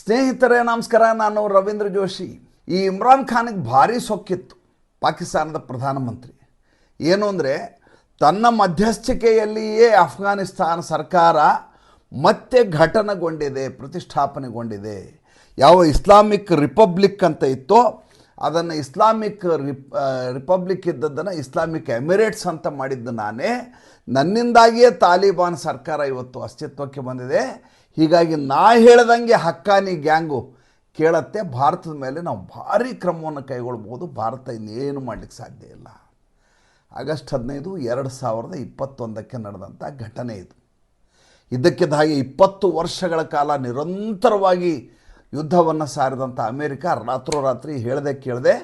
ಸ್ನೇಹಿತರೇ, ನಮಸ್ಕಾರ. ನಾನು ರವೀಂದ್ರ ಜೋಶಿ. ಈ ಇಮ್ರಾನ್ ಖಾನಿಗೆ ಭಾರಿ ಸೊಕ್ಕಿತ್ತು ಪಾಕಿಸ್ತಾನದ ಪ್ರಧಾನಮಂತ್ರಿ. ಏನು ಅಂದರೆ, ತನ್ನ ಮಧ್ಯಸ್ಥಿಕೆಯಲ್ಲಿಯೇ ಅಫ್ಘಾನಿಸ್ತಾನ ಸರ್ಕಾರ ಮತ್ತೆ ಘಟನೆಗೊಂಡಿದೆ, ಪ್ರತಿಷ್ಠಾಪನೆಗೊಂಡಿದೆ. ಯಾವ ಇಸ್ಲಾಮಿಕ್ ರಿಪಬ್ಲಿಕ್ ಅಂತ ಇತ್ತೋ, ಅದನ್ನು ಇಸ್ಲಾಮಿಕ್ ರಿಪ್ ರಿಪಬ್ಲಿಕ್ ಇದ್ದದ್ದನ್ನು ಇಸ್ಲಾಮಿಕ್ ಎಮಿರೇಟ್ಸ್ ಅಂತ ಮಾಡಿದ್ದು ನಾನೇ. ನನ್ನಿಂದಾಗಿಯೇ ತಾಲಿಬಾನ್ ಸರ್ಕಾರ ಇವತ್ತು ಅಸ್ತಿತ್ವಕ್ಕೆ ಬಂದಿದೆ. ಹೀಗಾಗಿ ನಾ ಹೇಳ್ದಂಗೆ ಹಕ್ಕಾನಿ ಗ್ಯಾಂಗು ಕೇಳತ್ತೆ, ಭಾರತದ ಮೇಲೆ ನಾವು ಭಾರಿ ಕ್ರಮವನ್ನು ಕೈಗೊಳ್ಬೋದು ಭಾರತ ಇನ್ನೇನು ಮಾಡಲಿಕ್ಕೆ ಸಾಧ್ಯ ಇಲ್ಲ. ಆಗಸ್ಟ್ ಹದಿನೈದು, ಎರಡು ಸಾವಿರದ ಇಪ್ಪತ್ತೊಂದಕ್ಕೆ ನಡೆದಂಥ ಘಟನೆ ಇದು. ಇದಕ್ಕಿದ್ದ ಹಾಗೆ ಇಪ್ಪತ್ತು ವರ್ಷಗಳ ಕಾಲ ನಿರಂತರವಾಗಿ ಯುದ್ಧವನ್ನು ಸಾರಿದಂಥ ಅಮೇರಿಕ ರಾತ್ರೋರಾತ್ರಿ ಹೇಳದೆ ಕೇಳದೆ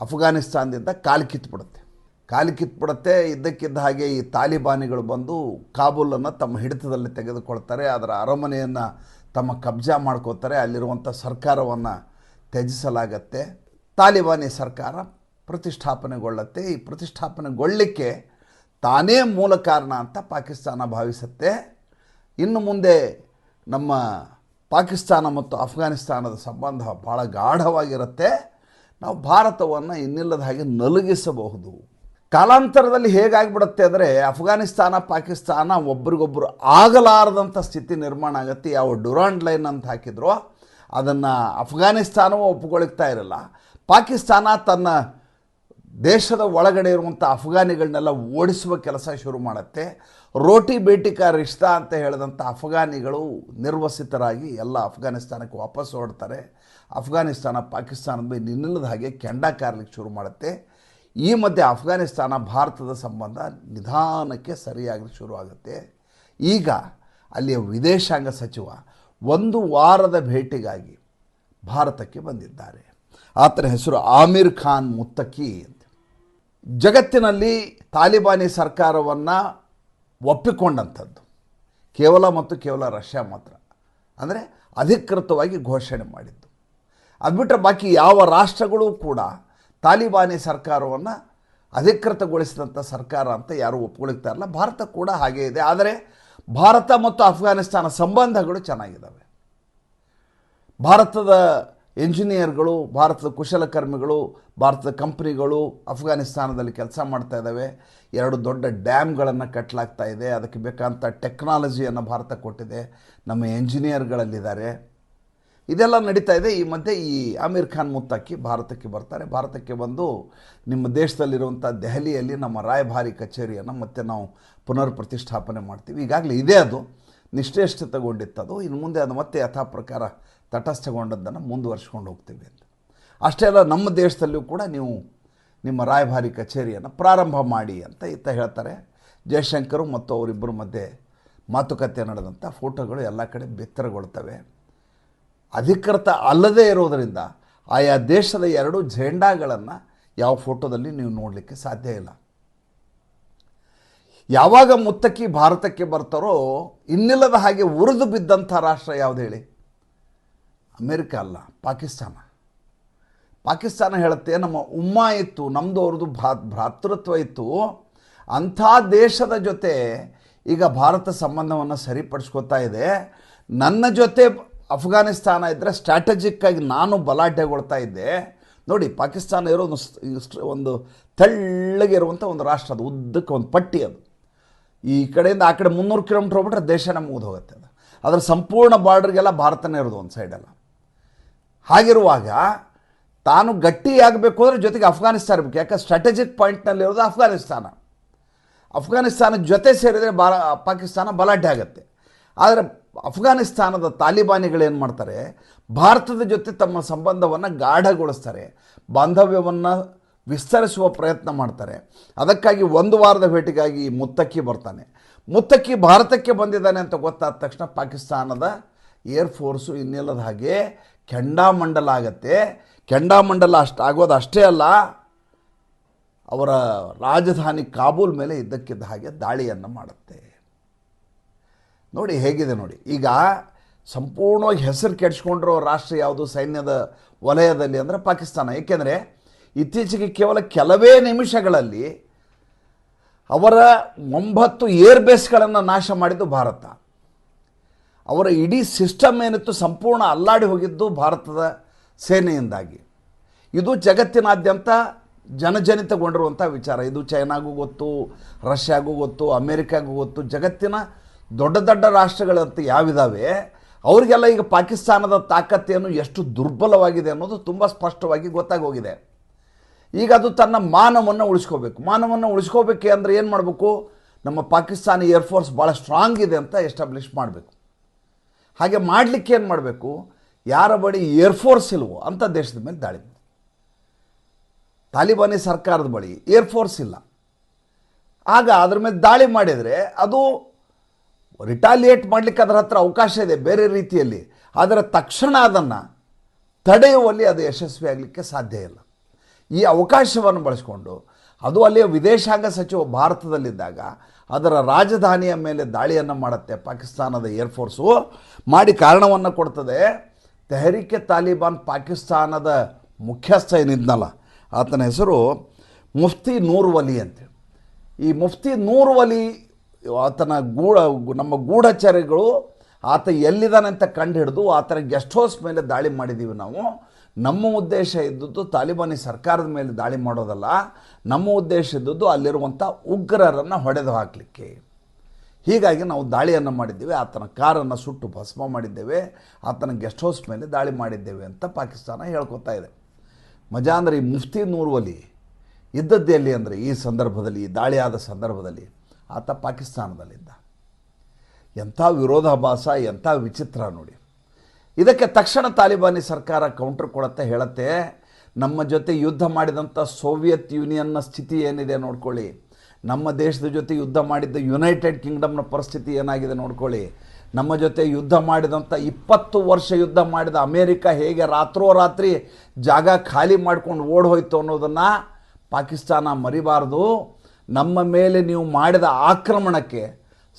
ಅಫ್ಘಾನಿಸ್ತಾನದಿಂದ ಕಾಲು ಕಿತ್ಬಿಡುತ್ತೆ. ಕಾಲು ಕಿತ್ಬಿಡುತ್ತೆ, ಇದ್ದಕ್ಕಿದ್ದ ಹಾಗೆ ಈ ತಾಲಿಬಾನಿಗಳು ಬಂದು ಕಾಬೂಲನ್ನು ತಮ್ಮ ಹಿಡಿತದಲ್ಲಿ ತೆಗೆದುಕೊಳ್ತಾರೆ, ಅದರ ಅರಮನೆಯನ್ನು ತಮ್ಮ ಕಬ್ಜಾ ಮಾಡ್ಕೋತಾರೆ ಅಲ್ಲಿರುವಂಥ ಸರ್ಕಾರವನ್ನು ತ್ಯಜಿಸಲಾಗತ್ತೆ. ತಾಲಿಬಾನಿ ಸರ್ಕಾರ ಪ್ರತಿಷ್ಠಾಪನೆಗೊಳ್ಳುತ್ತೆ. ಈ ಪ್ರತಿಷ್ಠಾಪನೆಗೊಳ್ಳಲಿಕ್ಕೆ ತಾನೇ ಮೂಲ ಕಾರಣ ಅಂತ ಪಾಕಿಸ್ತಾನ ಭಾವಿಸುತ್ತೆ. ಇನ್ನು ಮುಂದೆ ನಮ್ಮ ಪಾಕಿಸ್ತಾನ ಮತ್ತು ಅಫ್ಘಾನಿಸ್ತಾನದ ಸಂಬಂಧ ಭಾಳ ಗಾಢವಾಗಿರುತ್ತೆ. ನಾವು ಭಾರತವನ್ನು ಇನ್ನಿಲ್ಲದ ಹಾಗೆ ನಲುಗಿಸಬಹುದು. ಕಾಲಾಂತರದಲ್ಲಿ ಹೇಗಾಗ್ಬಿಡುತ್ತೆ ಅಂದರೆ ಅಫ್ಘಾನಿಸ್ತಾನ, ಪಾಕಿಸ್ತಾನ ಒಬ್ರಿಗೊಬ್ಬರು ಆಗಲಾರದಂಥ ಸ್ಥಿತಿ ನಿರ್ಮಾಣ ಆಗುತ್ತೆ. ಯಾವ ಡುರಾಂಡ್ ಲೈನ್ ಅಂತ ಹಾಕಿದ್ರೋ ಅದನ್ನು ಅಫ್ಘಾನಿಸ್ತಾನವೂ ಒಪ್ಕೊಳ್ತಾ ಇರಲ್ಲ. ಪಾಕಿಸ್ತಾನ ತನ್ನ ದೇಶದ ಒಳಗಡೆ ಇರುವಂಥ ಅಫ್ಘಾನಿಗಳನ್ನೆಲ್ಲ ಓಡಿಸುವ ಕೆಲಸ ಶುರು ಮಾಡುತ್ತೆ. ರೋಟಿ ಬೇಟಿಕಾ ರಿಶ್ತಾ ಅಂತ ಹೇಳಿದಂಥ ಅಫ್ಘಾನಿಗಳು ನಿರ್ವಸಿತರಾಗಿ ಎಲ್ಲ ಅಫ್ಘಾನಿಸ್ತಾನಕ್ಕೆ ವಾಪಸ್ ಓಡ್ತಾರೆ ಅಫ್ಘಾನಿಸ್ತಾನ, ಪಾಕಿಸ್ತಾನದ ಮೇಲೆ ನಿಲ್ಲದ ಹಾಗೆ ಕೆಂಡ ಕಾರ್ಲಿಕ್ಕೆ ಶುರು ಮಾಡುತ್ತೆ. ಈ ಮಧ್ಯೆ ಅಫ್ಘಾನಿಸ್ತಾನ ಭಾರತದ ಸಂಬಂಧ ನಿಧಾನಕ್ಕೆ ಸರಿಯಾಗಿ ಶುರುವಾಗುತ್ತೆ. ಈಗ ಅಲ್ಲಿಯ ವಿದೇಶಾಂಗ ಸಚಿವ ಒಂದು ವಾರದ ಭೇಟಿಗಾಗಿ ಭಾರತಕ್ಕೆ ಬಂದಿದ್ದಾರೆ. ಆತನ ಹೆಸರು ಆಮಿರ್ ಖಾನ್ ಮುತ್ತಕಿ ಅಂತ ಜಗತ್ತಿನಲ್ಲಿ ತಾಲಿಬಾನಿ ಸರ್ಕಾರವನ್ನು ಒಪ್ಪಿಕೊಂಡಂಥದ್ದು. ಕೇವಲ ಮತ್ತು ಕೇವಲ ರಷ್ಯಾ ಮಾತ್ರ. ಅಂದರೆ ಅಧಿಕೃತವಾಗಿ ಘೋಷಣೆ ಮಾಡಿದ್ದು. ಅದು ಬಿಟ್ಟರೆ ಬಾಕಿ ಯಾವ ರಾಷ್ಟ್ರಗಳು ಕೂಡ ತಾಲಿಬಾನಿ ಸರ್ಕಾರವನ್ನು ಅಧಿಕೃತಗೊಳಿಸಿದಂಥ ಸರ್ಕಾರ ಅಂತ ಯಾರೂ ಒಪ್ಕೊಳ್ತಾ ಇರಲ್ಲ. ಭಾರತ ಕೂಡ ಹಾಗೇ ಇದೆ. ಆದರೆ ಭಾರತ ಮತ್ತು ಅಫ್ಘಾನಿಸ್ತಾನ ಸಂಬಂಧಗಳು ಚೆನ್ನಾಗಿದ್ದಾವೆ. ಭಾರತದ ಇಂಜಿನಿಯರ್ಗಳು ಭಾರತದ ಕುಶಲಕರ್ಮಿಗಳು, ಭಾರತದ ಕಂಪ್ನಿಗಳು ಅಫ್ಘಾನಿಸ್ತಾನದಲ್ಲಿ ಕೆಲಸ ಮಾಡ್ತಾ ಇದ್ದಾವೆ. ಎರಡು ದೊಡ್ಡ ಡ್ಯಾಮ್ಗಳನ್ನು ಕಟ್ಟಲಾಗ್ತಾ ಇದೆ. ಅದಕ್ಕೆ ಬೇಕಾದಂಥ ಟೆಕ್ನಾಲಜಿಯನ್ನು ಭಾರತ ಕೊಟ್ಟಿದೆ. ನಮ್ಮ ಎಂಜಿನಿಯರ್ಗಳಲ್ಲಿದ್ದಾರೆ. ಇದೆಲ್ಲ ನಡೀತಾ ಇದೆ. ಈ ಮಧ್ಯೆ ಈ ಆಮೀರ್ ಖಾನ್ ಮುತ್ತಾಕಿ ಭಾರತಕ್ಕೆ ಬರ್ತಾರೆ. ಭಾರತಕ್ಕೆ ಬಂದು ನಿಮ್ಮ ದೇಶದಲ್ಲಿರುವಂಥ ದೆಹಲಿಯಲ್ಲಿ ನಮ್ಮ ರಾಯಭಾರಿ ಕಚೇರಿಯನ್ನು ಮತ್ತೆ ನಾವು ಪುನರ್ ಪ್ರತಿಷ್ಠಾಪನೆ ಮಾಡ್ತೀವಿ. ಈಗಾಗಲೇ ಇದೆ ಅದು. ನಿಶ್ಚೇಷ್ಟತೆಗೊಂಡಿತ್ತದು ಇನ್ನು ಮುಂದೆ ಅದು ಮತ್ತೆ ಯಥಾ ಪ್ರಕಾರ ತಟಸ್ಥಗೊಂಡದ್ದನ್ನು ಮುಂದುವರ್ಸ್ಕೊಂಡು ಹೋಗ್ತೀವಿ ಅಂತ. ಅಷ್ಟೇ ಅಲ್ಲ, ನಮ್ಮ ದೇಶದಲ್ಲಿಯೂ ಕೂಡ ನೀವು ನಿಮ್ಮ ರಾಯಭಾರಿ ಕಚೇರಿಯನ್ನು ಪ್ರಾರಂಭ ಮಾಡಿ ಅಂತ ಇತ್ತ ಹೇಳ್ತಾರೆ. ಜಯಶಂಕರು ಮತ್ತು ಅವರಿಬ್ಬರ ಮಧ್ಯೆ ಮಾತುಕತೆ ನಡೆದಂಥ ಫೋಟೋಗಳು ಎಲ್ಲ ಕಡೆ ಬಿತ್ತರಗೊಳ್ತವೆ. ಅಧಿಕೃತ ಅಲ್ಲದೇ ಇರೋದರಿಂದ ಆಯಾ ದೇಶದ ಎರಡು ಝೆಂಡಾಗಳನ್ನು ಯಾವ ಫೋಟೋದಲ್ಲಿ ನೀವು ನೋಡಲಿಕ್ಕೆ ಸಾಧ್ಯ ಇಲ್ಲ. ಯಾವಾಗ ಮುತ್ತಕ್ಕಿ ಭಾರತಕ್ಕೆ ಬರ್ತಾರೋ ಇನ್ನಿಲ್ಲದ ಹಾಗೆ ಉರಿದು ಬಿದ್ದಂಥ ರಾಷ್ಟ್ರ ಯಾವುದು ಹೇಳಿ? ಅಮೇರಿಕ ಅಲ್ಲ, ಪಾಕಿಸ್ತಾನ. ಪಾಕಿಸ್ತಾನ ಹೇಳುತ್ತೆ, ನಮ್ಮ ಉಮ್ಮ ಇತ್ತು ನಮ್ಮದು ಅವ್ರದ್ದು ಭಾ, ಭ್ರಾತೃತ್ವ ಇತ್ತು. ಅಂಥ ದೇಶದ ಜೊತೆ ಈಗ ಭಾರತ ಸಂಬಂಧವನ್ನು ಸರಿಪಡಿಸ್ಕೊತಾ ಇದೆ. ನನ್ನ ಜೊತೆ ಅಫ್ಘಾನಿಸ್ತಾನ ಇದ್ದರೆ ಸ್ಟ್ರಾಟಜಿಕ್ಕಾಗಿ ನಾನು ಬಲಾಢ್ಯಗೊಳ್ತಾ ಇದ್ದೆ. ನೋಡಿ, ಪಾಕಿಸ್ತಾನ ಇರೋದು ಸ್- ಒಂದು ತೆಳ್ಳಗೆ ಇರುವಂಥ ಒಂದು ರಾಷ್ಟ್ರ ಅದು, ಉದ್ದಕ್ಕೆ ಒಂದು ಪಟ್ಟಿ ಅದು. ಈ ಕಡೆಯಿಂದ ಆ ಕಡೆ ಮುನ್ನೂರು ಕಿಲೋಮೀಟ್ರ್ ಹೋಗ್ಬಿಟ್ರೆ ದೇಶನೇ ಮುಗಿದು ಹೋಗುತ್ತೆ ಅದು. ಅದರ ಸಂಪೂರ್ಣ ಬಾರ್ಡ್ರಿಗೆಲ್ಲ ಭಾರತನೇ ಇರೋದು ಒಂದು ಸೈಡೆಲ್ಲ ಹಾಗಿರುವಾಗ ತಾನು ಗಟ್ಟಿಯಾಗಬೇಕು ಅಂದರೆ ಜೊತೆಗೆ ಅಫ್ಘಾನಿಸ್ತಾನ ಇರಬೇಕು. ಯಾಕೆ? ಸ್ಟ್ರಾಟಜಿಕ್ ಪಾಯಿಂಟ್ನಲ್ಲಿರೋದು ಅಫ್ಘಾನಿಸ್ತಾನ. ಅಫ್ಘಾನಿಸ್ತಾನದ ಜೊತೆ ಸೇರಿದರೆ ಬಾ ಪಾಕಿಸ್ತಾನ ಬಲಾಢ್ಯ ಆಗುತ್ತೆ. ಆದರೆ ಅಫ್ಘಾನಿಸ್ತಾನದ ತಾಲಿಬಾನಿಗಳೇನು ಮಾಡ್ತಾರೆ? ಭಾರತದ ಜೊತೆ ತಮ್ಮ ಸಂಬಂಧವನ್ನು ಗಾಢಗೊಳಿಸ್ತಾರೆ. ಬಾಂಧವ್ಯವನ್ನು ವಿಸ್ತರಿಸುವ ಪ್ರಯತ್ನ ಮಾಡ್ತಾರೆ. ಅದಕ್ಕಾಗಿ ಒಂದು ವಾರದ ಭೇಟಿಗಾಗಿ ಮುತ್ತಕ್ಕಿ ಬರ್ತಾನೆ. ಮುತ್ತಕ್ಕಿ ಭಾರತಕ್ಕೆ ಬಂದಿದ್ದಾನೆ ಅಂತ ಗೊತ್ತಾದ ತಕ್ಷಣ ಪಾಕಿಸ್ತಾನದ ಏರ್ ಫೋರ್ಸು ಇನ್ನಿಲ್ಲದ ಹಾಗೆ ಕೆಂಡಾಮಂಡಲ ಆಗತ್ತೆ. ಕೆಂಡಾಮಂಡಲ ಅಷ್ಟು ಆಗೋದು ಅಷ್ಟೇ ಅಲ್ಲ, ಅವರ ರಾಜಧಾನಿ ಕಾಬೂಲ್ ಮೇಲೆ ಇದ್ದಕ್ಕಿದ್ದ ಹಾಗೆ ದಾಳಿಯನ್ನು ಮಾಡುತ್ತೆ. ನೋಡಿ ಹೇಗಿದೆ ನೋಡಿ. ಈಗ ಸಂಪೂರ್ಣವಾಗಿ ಹೆಸರು ಕೆಡಿಸ್ಕೊಂಡಿರೋ ರಾಷ್ಟ್ರ ಯಾವುದು? ಸೈನ್ಯದ ವಲಯದಲ್ಲಿ ಅಂದರೆ ಪಾಕಿಸ್ತಾನ. ಏಕೆಂದರೆ ಇತ್ತೀಚೆಗೆ ಕೇವಲ ಕೆಲವೇ ನಿಮಿಷಗಳಲ್ಲಿ ಅವರ ಒಂಬತ್ತು ಏರ್ ಬೇಸ್ಗಳನ್ನು ನಾಶ ಮಾಡಿದ್ದು ಭಾರತ. ಅವರ ಇಡೀ ಸಿಸ್ಟಮ್ ಏನಿತ್ತು ಸಂಪೂರ್ಣ ಅಲ್ಲಾಡಿ ಹೋಗಿದ್ದು ಭಾರತದ ಸೇನೆಯಿಂದಾಗಿ. ಇದು ಜಗತ್ತಿನಾದ್ಯಂತ ಜನಜನಿತಗೊಂಡಿರುವಂಥ ವಿಚಾರ. ಇದು ಚೈನಾಗೂ ಗೊತ್ತು, ರಷ್ಯಾಗೂ ಗೊತ್ತು, ಅಮೇರಿಕಾಗೂ ಗೊತ್ತು, ಜಗತ್ತಿನ ದೊಡ್ಡ ದೊಡ್ಡ ರಾಷ್ಟ್ರಗಳಂತ ಯಾವಿದಾವೆ, ಅವರಿಗೆಲ್ಲ ಈಗ ಪಾಕಿಸ್ತಾನದ ತಾಕತ್ತೇನು ಎಷ್ಟು ದುರ್ಬಲವಾಗಿದೆ ಅನ್ನೋದು ತುಂಬ ಸ್ಪಷ್ಟವಾಗಿ ಗೊತ್ತಾಗೋಗಿದೆ. ಈಗ ಅದು ತನ್ನ ಮಾನವನ್ನು ಉಳಿಸ್ಕೋಬೇಕು. ಮಾನವನ್ನು ಉಳಿಸ್ಕೋಬೇಕೆ ಅಂದರೆ ಏನು ಮಾಡಬೇಕು? ನಮ್ಮ ಪಾಕಿಸ್ತಾನಿ ಏರ್ಫೋರ್ಸ್ ಭಾಳ ಸ್ಟ್ರಾಂಗ್ ಇದೆ ಅಂತ ಎಸ್ಟಾಬ್ಲಿಷ್ ಮಾಡಬೇಕು. ಹಾಗೆ ಮಾಡಲಿಕ್ಕೆ ಏನು ಮಾಡಬೇಕು? ಯಾರ ಬಳಿ ಏರ್ಫೋರ್ಸ್ ಇಲ್ವೋ ಅಂತ ದೇಶದ ಮೇಲೆ ದಾಳಿ ತಾಲಿಬಾನಿ ಸರ್ಕಾರದ ಬಳಿ ಏರ್ಫೋರ್ಸ್ ಇಲ್ಲ. ಆಗ ಅದ್ರ ಮೇಲೆ ದಾಳಿ ಮಾಡಿದರೆ ಅದು ರಿಟಾಲಿಯೇಟ್ ಮಾಡಲಿಕ್ಕೆ ಅದರ ಹತ್ರ ಅವಕಾಶ ಇದೆ ಬೇರೆ ರೀತಿಯಲ್ಲಿ. ಆದರೆ ತಕ್ಷಣ ಅದನ್ನು ತಡೆಯುವಲ್ಲಿ ಅದು ಯಶಸ್ವಿ ಆಗಲಿಕ್ಕೆ ಸಾಧ್ಯ ಇಲ್ಲ. ಈ ಅವಕಾಶವನ್ನು ಬಳಸಿಕೊಂಡು ಅದು ಅಲ್ಲಿಯ ವಿದೇಶಾಂಗ ಸಚಿವ ಭಾರತದಲ್ಲಿದ್ದಾಗ ಅದರ ರಾಜಧಾನಿಯ ಮೇಲೆ ದಾಳಿಯನ್ನು ಮಾಡುತ್ತೆ. ಪಾಕಿಸ್ತಾನದ ಏರ್ಫೋರ್ಸು ಮಾಡಿ ಕಾರಣವನ್ನು ಕೊಡ್ತದೆ. ತೆಹರಿಕೆ ತಾಲಿಬಾನ್ ಪಾಕಿಸ್ತಾನದ ಮುಖ್ಯಸ್ಥ ಏನಿದ್ನಲ್ಲ, ಆತನ ಹೆಸರು ಮುಫ್ತಿ ನೂರ್ ವಲಿ ಅಂತೇಳಿ ಈ ಮುಫ್ತಿ ನೂರ್ ವಲಿ ಆತನ ಗೂಢ, ನಮ್ಮ ಗೂಢಚರ್ಯಗಳು ಆತ ಎಲ್ಲಿದ್ದಾನೆ ಅಂತ ಕಂಡು ಹಿಡಿದು ಆತನ ಗೆಸ್ಟ್ ಹೌಸ್ ಮೇಲೆ ದಾಳಿ ಮಾಡಿದ್ದೀವಿ ನಾವು. ನಮ್ಮ ಉದ್ದೇಶ ಇದ್ದದ್ದು ತಾಲಿಬಾನಿ ಸರ್ಕಾರದ ಮೇಲೆ ದಾಳಿ ಮಾಡೋದಲ್ಲ, ನಮ್ಮ ಉದ್ದೇಶ ಇದ್ದದ್ದು ಅಲ್ಲಿರುವಂಥ ಉಗ್ರರನ್ನು ಹೊಡೆದು ಹಾಕಲಿಕ್ಕೆ. ಹೀಗಾಗಿ ನಾವು ದಾಳಿಯನ್ನು ಮಾಡಿದ್ದೇವೆ, ಆತನ ಕಾರನ್ನು ಸುಟ್ಟು ಭಸ್ಮ ಮಾಡಿದ್ದೇವೆ, ಆತನ ಗೆಸ್ಟ್ ಹೌಸ್ ಮೇಲೆ ದಾಳಿ ಮಾಡಿದ್ದೇವೆ ಅಂತ ಪಾಕಿಸ್ತಾನ ಹೇಳ್ಕೊತಾ ಇದೆ. ಮಜಾ ಅಂದರೆ ಈ ಮುಫ್ತಿ ಇದ್ದದ್ದು ಎಲ್ಲಿ ಅಂದರೆ ಈ ಸಂದರ್ಭದಲ್ಲಿ, ಈ ದಾಳಿಯಾದ ಸಂದರ್ಭದಲ್ಲಿ. ಆತ ಪಾಕಿಸ್ತಾನದಲ್ಲಿದ್ದ. ಎಂಥ ವಿರೋಧಾಭಾಸ ಎಂಥ ವಿಚಿತ್ರ ನೋಡಿ. ಇದಕ್ಕೆ ತಕ್ಷಣ ತಾಲಿಬಾನಿ ಸರ್ಕಾರ ಕೌಂಟರ್ ಕೊಡತ್ತೆ, ಹೇಳುತ್ತೆ, ನಮ್ಮ ಜೊತೆ ಯುದ್ಧ ಮಾಡಿದಂಥ ಸೋವಿಯತ್ ಯೂನಿಯನ್ನ ಸ್ಥಿತಿ ಏನಿದೆ ನೋಡ್ಕೊಳ್ಳಿ. ನಮ್ಮ ದೇಶದ ಜೊತೆ ಯುದ್ಧ ಮಾಡಿದ್ದ ಯುನೈಟೆಡ್ ಕಿಂಗ್ಡಮ್ನ ಪರಿಸ್ಥಿತಿ ಏನಾಗಿದೆ ನೋಡ್ಕೊಳ್ಳಿ. ನಮ್ಮ ಜೊತೆ ಯುದ್ಧ ಮಾಡಿದಂಥ ಇಪ್ಪತ್ತು ವರ್ಷ ಯುದ್ಧ ಮಾಡಿದ ಅಮೇರಿಕ ಹೇಗೆ ರಾತ್ರೋರಾತ್ರಿ ಜಾಗ ಖಾಲಿ ಮಾಡ್ಕೊಂಡು ಓಡ್ ಹೋಯ್ತು ಅನ್ನೋದನ್ನು ಪಾಕಿಸ್ತಾನ ಮರಿಬಾರ್ದು. ನಮ್ಮ ಮೇಲೆ ನೀವು ಮಾಡಿದ ಆಕ್ರಮಣಕ್ಕೆ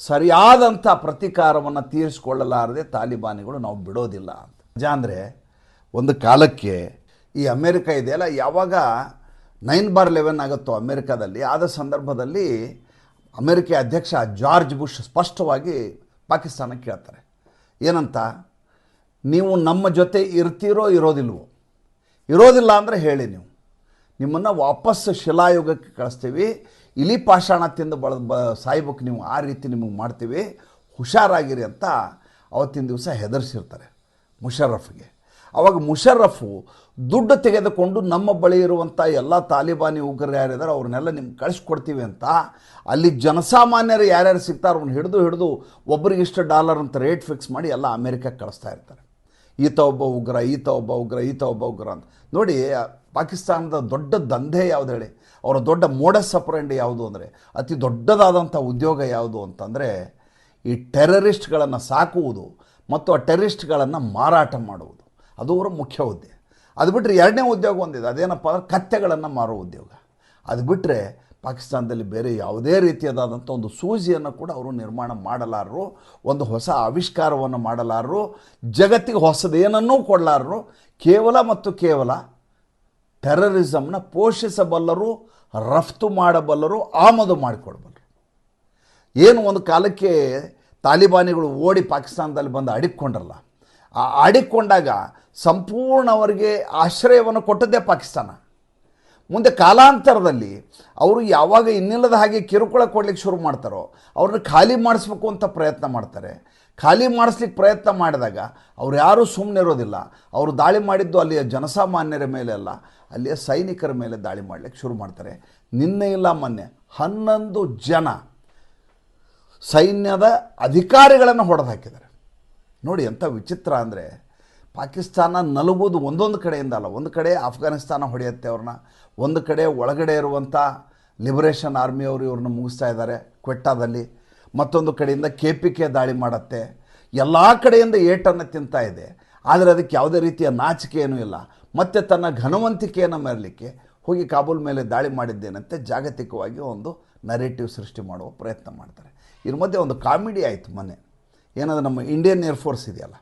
ಸರಿಯಾದಂಥ ಪ್ರತೀಕಾರವನ್ನು ತೀರಿಸಿಕೊಳ್ಳಲಾರದೆ ತಾಲಿಬಾನಿಗಳು ನಾವು ಬಿಡೋದಿಲ್ಲ ಅಂತ. ನಿಜ ಅಂದರೆ ಒಂದು ಕಾಲಕ್ಕೆ ಈ ಅಮೇರಿಕ ಇದೆಯಲ್ಲ ಯಾವಾಗ ನೈನ್ ಬಾರ್ ಲೆವೆನ್ ಆಗುತ್ತೋ ಅಮೇರಿಕಾದಲ್ಲಿ, ಆದ ಸಂದರ್ಭದಲ್ಲಿ ಅಮೇರಿಕೆ ಅಧ್ಯಕ್ಷ ಜಾರ್ಜ್ ಬುಷ್ ಸ್ಪಷ್ಟವಾಗಿ ಪಾಕಿಸ್ತಾನಕ್ಕೆ ಕೇಳ್ತಾರೆ ಏನಂತ? ನೀವು ನಮ್ಮ ಜೊತೆ ಇರ್ತೀರೋ ಇರೋದಿಲ್ವೋ? ಇರೋದಿಲ್ಲ ಅಂದರೆ ಹೇಳಿ ನೀವು. ನಿಮ್ಮನ್ನು ವಾಪಸ್ ಶಿಲಾಯುಗಕ್ಕೆ ಕಳಿಸ್ತೀವಿ. ಇಲಿ ಪಾಷಾಣ ತಿಂದು ಬಳ ಬ ಸಾಯ್ಬೇಕು ನೀವು, ಆ ರೀತಿ ನಿಮಗೆ ಮಾಡ್ತೀವಿ. ಹುಷಾರಾಗಿರಿ ಅಂತ ಅವತ್ತಿನ ದಿವಸ ಹೆದರ್ಸಿರ್ತಾರೆ ಮುಷರಫ್ಗೆ. ಅವಾಗ ಮುಷರಫು ದುಡ್ಡು ತೆಗೆದುಕೊಂಡು ನಮ್ಮ ಬಳಿ ಇರುವಂಥ ಎಲ್ಲ ತಾಲಿಬಾನಿ ಉಗ್ರರು ಯಾರಿದ್ದಾರೆ ಅವ್ರನ್ನೆಲ್ಲ ನಿಮ್ಗೆ ಕಳಿಸ್ಕೊಡ್ತೀವಿ ಅಂತ, ಅಲ್ಲಿ ಜನಸಾಮಾನ್ಯರು ಯಾರ್ಯಾರು ಸಿಗ್ತಾರೆ ಅವ್ರನ್ನ ಹಿಡಿದು ಹಿಡಿದು ಒಬ್ಬರಿಗೆ ಇಷ್ಟು ಡಾಲರ್ ಅಂತ ರೇಟ್ ಫಿಕ್ಸ್ ಮಾಡಿ ಎಲ್ಲ ಅಮೇರಿಕಕ್ಕೆ ಕಳಿಸ್ತಾ ಇರ್ತಾರೆ. ಈತ ಒಬ್ಬ ಉಗ್ರ, ಈತ ಒಬ್ಬ ಉಗ್ರ, ಈತ ಒಬ್ಬ ಉಗ್ರ ಅಂತ. ನೋಡಿ ಪಾಕಿಸ್ತಾನದ ದೊಡ್ಡ ದಂಧೆ ಯಾವುದು ಹೇಳಿ? ಅವರ ದೊಡ್ಡ ಮೋಡಸ್ ಸಪ್ರೆಂಡಿ ಯಾವುದು ಅಂದರೆ, ಅತಿ ದೊಡ್ಡದಾದಂಥ ಉದ್ಯೋಗ ಯಾವುದು ಅಂತಂದರೆ, ಈ ಟೆರರಿಸ್ಟ್ಗಳನ್ನು ಸಾಕುವುದು ಮತ್ತು ಆ ಟೆರರಿಸ್ಟ್ಗಳನ್ನು ಮಾರಾಟ ಮಾಡುವುದು. ಅದು ಅವರ ಮುಖ್ಯ ಹುದ್ದೆ. ಅದು ಬಿಟ್ಟರೆ ಎರಡನೇ ಉದ್ಯೋಗ ಒಂದಿದೆ. ಅದೇನಪ್ಪ ಅಂದ್ರೆ ಕತ್ತೆಗಳನ್ನು ಮಾರೋ ಉದ್ಯೋಗ. ಅದು ಬಿಟ್ಟರೆ ಪಾಕಿಸ್ತಾನದಲ್ಲಿ ಬೇರೆ ಯಾವುದೇ ರೀತಿಯಾದಂಥ ಒಂದು ಸೂಜಿಯನ್ನು ಕೂಡ ಅವರು ನಿರ್ಮಾಣ ಮಾಡಲಾರರು, ಒಂದು ಹೊಸ ಆವಿಷ್ಕಾರವನ್ನು ಮಾಡಲಾರರು, ಜಗತ್ತಿಗೆ ಹೊಸದೇನನ್ನೂ ಕೊಡಲಾರರು. ಕೇವಲ ಮತ್ತು ಕೇವಲ ಟೆರರಿಸಮ್ನ ಪೋಷಿಸಬಲ್ಲರು ರಫ್ತು ಮಾಡಬಲ್ಲರು, ಆಮದು ಮಾಡಿಕೊಡಬಲ್ಲರು. ಏನು ಒಂದು ಕಾಲಕ್ಕೆ ತಾಲಿಬಾನಿಗಳು ಓಡಿ ಪಾಕಿಸ್ತಾನದಲ್ಲಿ ಬಂದು ಅಡಿಕೊಂಡ್ರಲ್ಲ ಆ ಅಡಿಕೊಂಡಾಗ ಸಂಪೂರ್ಣ ಅವರಿಗೆ ಆಶ್ರಯವನ್ನು ಕೊಟ್ಟದ್ದೇ ಪಾಕಿಸ್ತಾನ. ಮುಂದೆ ಕಾಲಾಂತರದಲ್ಲಿ ಅವರು ಯಾವಾಗ ಇನ್ನಿಲ್ಲದ ಹಾಗೆ ಕಿರುಕುಳ ಕೊಡಲಿಕ್ಕೆ ಶುರು ಮಾಡ್ತಾರೋ, ಅವ್ರನ್ನ ಖಾಲಿ ಮಾಡಿಸ್ಬೇಕು ಅಂತ ಪ್ರಯತ್ನ ಮಾಡ್ತಾರೆ. ಖಾಲಿ ಮಾಡಿಸ್ಲಿಕ್ಕೆ ಪ್ರಯತ್ನ ಮಾಡಿದಾಗ ಅವ್ರು ಯಾರೂ ಸುಮ್ಮನೆ ಇರೋದಿಲ್ಲ ಅವರು ದಾಳಿ ಮಾಡಿದ್ದು ಅಲ್ಲಿಯ ಜನಸಾಮಾನ್ಯರ ಮೇಲೆ ಅಲ್ಲ ಅಲ್ಲಿಯ ಸೈನಿಕರ ಮೇಲೆ ದಾಳಿ ಮಾಡಲಿಕ್ಕೆ ಶುರು ಮಾಡ್ತಾರೆ. ನಿನ್ನೆ ಇಲ್ಲ, ಮೊನ್ನೆ. ಹನ್ನೊಂದು ಜನ ಸೈನ್ಯದ ಅಧಿಕಾರಿಗಳನ್ನು ಹೊಡೆದು ಹಾಕಿದ್ದಾರೆ. ನೋಡಿ, ಎಂಥ ವಿಚಿತ್ರ ಅಂದರೆ ಪಾಕಿಸ್ತಾನ ನಲುಗುವುದು ಒಂದೊಂದು ಕಡೆಯಿಂದ ಅಲ್ಲ. ಒಂದು ಕಡೆ ಆಫ್ಘಾನಿಸ್ತಾನ ಹೊಡೆಯುತ್ತೆ ಅವ್ರನ್ನ. ಒಂದು ಕಡೆ ಒಳಗಡೆ ಇರುವಂಥ ಲಿಬರೇಷನ್ ಆರ್ಮಿಯವರು ಇವ್ರನ್ನ ಮುಗಿಸ್ತಾ ಇದ್ದಾರೆ ಕ್ವೆಟ್ಟಾದಲ್ಲಿ. ಮತ್ತೊಂದು ಕಡೆಯಿಂದ ಕೆ ಪಿ ಕೆ ದಾಳಿ ಮಾಡುತ್ತೆ. ಎಲ್ಲ ಕಡೆಯಿಂದ ಏಟನ್ನು ತಿಂತಾ ಇದೆ. ಆದರೆ ಅದಕ್ಕೆ ಯಾವುದೇ ರೀತಿಯ ನಾಚಿಕೆ ಏನೂ ಇಲ್ಲ. ಮತ್ತು ತನ್ನ ಘನವಂತಿಕೆಯನ್ನು ಮರಲಿಕ್ಕೆ ಹೋಗಿ ಕಾಬೂಲ್ ಮೇಲೆ ದಾಳಿ ಮಾಡಿದ್ದೇನಂತೆ ಜಾಗತಿಕವಾಗಿ ಒಂದು ನರೇಟಿವ್ ಸೃಷ್ಟಿ ಮಾಡುವ ಪ್ರಯತ್ನ ಮಾಡ್ತಾರೆ. ಇದ್ರ ಮಧ್ಯೆ ಒಂದು ಕಾಮಿಡಿ ಆಯಿತು ಮೊನ್ನೆ ಏನದು ನಮ್ಮ ಇಂಡಿಯನ್ ಏರ್ಫೋರ್ಸ್ ಇದೆಯಲ್ಲ?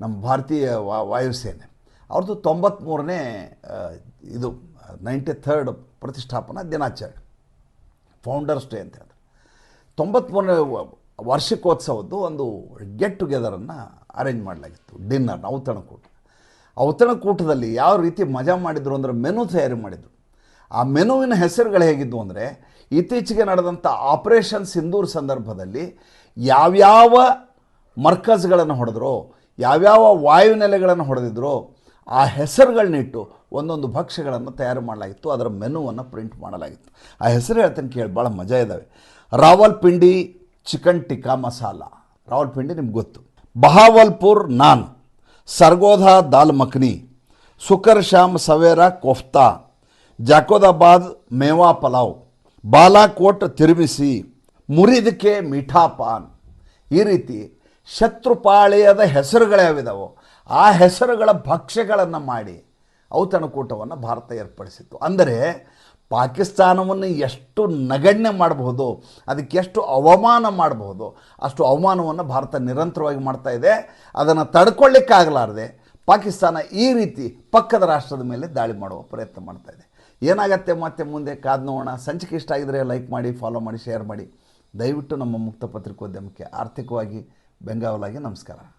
ನಮ್ಮ ಭಾರತೀಯ ವಾ, ವಾಯುಸೇನೆ. ಅವ್ರದ್ದು ತೊಂಬತ್ತ್ಮೂರನೇ ಇದು ನೈಂಟಿ ಥರ್ಡ್ ಪ್ರತಿಷ್ಠಾಪನಾ ದಿನಾಚರಣೆ. ಫೌಂಡರ್ಸ್ ಡೇ ಅಂತ ಹೇಳಿದ್ರು ತೊಂಬತ್ತ್ಮೂರನೇ ವಾರ್ಷಿಕೋತ್ಸವದ್ದು ಒಂದು ಗೆಟ್ ಟುಗೆದರನ್ನು ಅರೇಂಜ್ ಮಾಡಲಾಗಿತ್ತು. ಡಿನ್ನರ್ ಔತಣಕೂಟ. ಔತಣಕೂಟದಲ್ಲಿ ಯಾವ ರೀತಿ ಮಜಾ ಮಾಡಿದ್ರು ಅಂದರೆ ಮೆನು ತಯಾರಿ ಮಾಡಿದ್ರು. ಆ ಮೆನುವಿನ ಹೆಸರುಗಳು ಹೇಗಿದ್ವು ಅಂದರೆ ಇತ್ತೀಚೆಗೆ ನಡೆದಂಥ ಆಪರೇಷನ್ ಸಿಂಧೂರ್ ಸಂದರ್ಭದಲ್ಲಿ ಯಾವ್ಯಾವ ಮರ್ಕಸ್ಗಳನ್ನು ಹೊಡೆದ್ರೋ, ಯಾವ್ಯಾವ ವಾಯುನೆಲೆಗಳನ್ನು ಹೊಡೆದಿದ್ರೋ ಆ ಹೆಸರುಗಳನ್ನಿಟ್ಟು ಒಂದೊಂದು ಭಕ್ಷ್ಯಗಳನ್ನು ತಯಾರು ಮಾಡಲಾಗಿತ್ತು. ಅದರ ಮೆನುವನ್ನು ಪ್ರಿಂಟ್ ಮಾಡಲಾಗಿತ್ತು. ಆ ಹೆಸರು ಹೇಳ್ತೇನೆ ಕೇಳಿ, ಭಾಳ ಮಜಾ ಇದ್ದಾವೆ ರಾವಲ್ಪಿಂಡಿ ಚಿಕನ್ ಟಿಕ್ಕಾ ಮಸಾಲ. ರಾವಲ್ಪಿಂಡಿ ನಿಮ್ಗೆ ಗೊತ್ತು. ಬಹಾವಲ್ಪುರ್ ನಾನ್. ಸರ್ಗೋಧಾ ದಾಲ್ ಮಖನಿ, ಸುಕರ್ ಶಾಮ್ ಸವೇರಾ ಕೋಫ್ತಾ, ಜಾಕೋದಾಬಾದ್ ಮೇವಾ ಪಲಾವ್, ಬಾಲಾಕೋಟ್ ತಿರುಮಿಸಿ ಮುರಿದಕ್ಕೆ ಮಿಠಾ ಪಾನ್. ಈ ರೀತಿ ಶತ್ರುಪಾಳೆಯದ ಹೆಸರುಗಳ್ಯಾವಿದಾವೋ ಆ ಹೆಸರುಗಳ ಭಕ್ಷ್ಯಗಳನ್ನು ಮಾಡಿ ಔತಣಕೂಟವನ್ನು ಭಾರತ ಏರ್ಪಡಿಸಿತ್ತು. ಅಂದರೆ ಪಾಕಿಸ್ತಾನವನ್ನು ಎಷ್ಟು ನಗಣ್ಯ ಮಾಡಬಹುದು, ಅದಕ್ಕೆ ಎಷ್ಟು ಅವಮಾನ ಮಾಡಬಹುದು, ಅಷ್ಟು ಅವಮಾನವನ್ನು ಭಾರತ ನಿರಂತರವಾಗಿ ಮಾಡ್ತಾ ಇದೆ. ಅದನ್ನು ತಡ್ಕೊಳ್ಳಿಕ್ಕಾಗಲಾರದೆ ಪಾಕಿಸ್ತಾನ ಈ ರೀತಿ ಪಕ್ಕದ ರಾಷ್ಟ್ರದ ಮೇಲೆ ದಾಳಿ ಮಾಡುವ ಪ್ರಯತ್ನ ಮಾಡ್ತಾ ಇದೆ. ಏನಾಗತ್ತೆ ಮತ್ತೆ ಮುಂದೆ ಕಾದ್ ನೋಡೋಣ. ಸಂಚಿಕೆ ಇಷ್ಟ ಆಗಿದರೆ ಲೈಕ್ ಮಾಡಿ, ಫಾಲೋ ಮಾಡಿ, ಶೇರ್ ಮಾಡಿ. ದಯವಿಟ್ಟು ನಮ್ಮ ಮುಕ್ತ ಪತ್ರಿಕೋದ್ಯಮಕ್ಕೆ ಆರ್ಥಿಕವಾಗಿ ಬೆಂಗಾವಲಾಗಿ ನಮಸ್ಕಾರ.